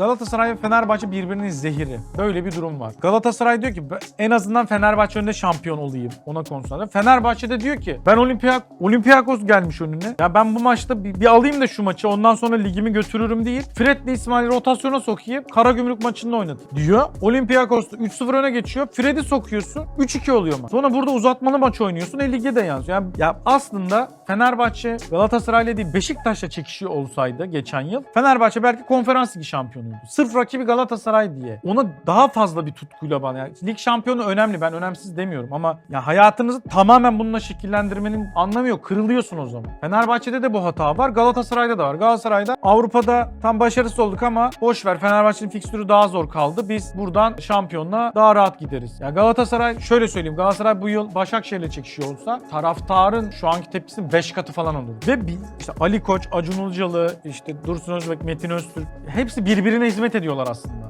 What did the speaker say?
Galatasaray ve Fenerbahçe birbirinin zehiri. Böyle bir durum var. Galatasaray diyor ki "Ben en azından Fenerbahçe önünde şampiyon olayım ona konusunda. Fenerbahçe de diyor ki ben Olimpiyak Olympiakos gelmiş önüne. Ya ben bu maçta bir, bir alayım da şu maçı ondan sonra ligimi götürürüm değil. Fred'le İsmail'i rotasyona sokayım. Karagümrük maçında oynatayım diyor. Olympiakos da 3-0 öne geçiyor. Fred'i sokuyorsun. 3-2 oluyor maç. Sonra burada uzatmalı maç oynuyorsun. E lige de yansıyor. Yani, ya aslında Fenerbahçe Galatasaray'la değil Beşiktaş'la çekişiyor olsaydı geçen yıl Fenerbahçe belki konferans ligi şampiyonuydu. Sırf rakibi Galatasaray diye. Ona daha fazla bir tutkuyla bana. Yani lig şampiyonu önemli. Ben önemsiz demiyorum ama ya hayatınızı tamamen bununla şekillendirmenin anlamı yok. Kırılıyorsun o zaman. Fenerbahçe'de de bu hata var. Galatasaray'da da var. Galatasaray'da Avrupa'da tam başarısız olduk ama boş ver. Fenerbahçe'nin fikstürü daha zor kaldı. Biz buradan şampiyonla daha rahat gideriz. Ya Galatasaray şöyle söyleyeyim. Galatasaray bu yıl Başakşehir'le çekişiyor olsa taraftarın şu anki tepkisinin 5 katı falan olur. Ve işte Ali Koç, Acun Ilıcalı, işte Dursun Özbek, Metin Öztürk hepsi birbirine hizmet ediyorlar aslında.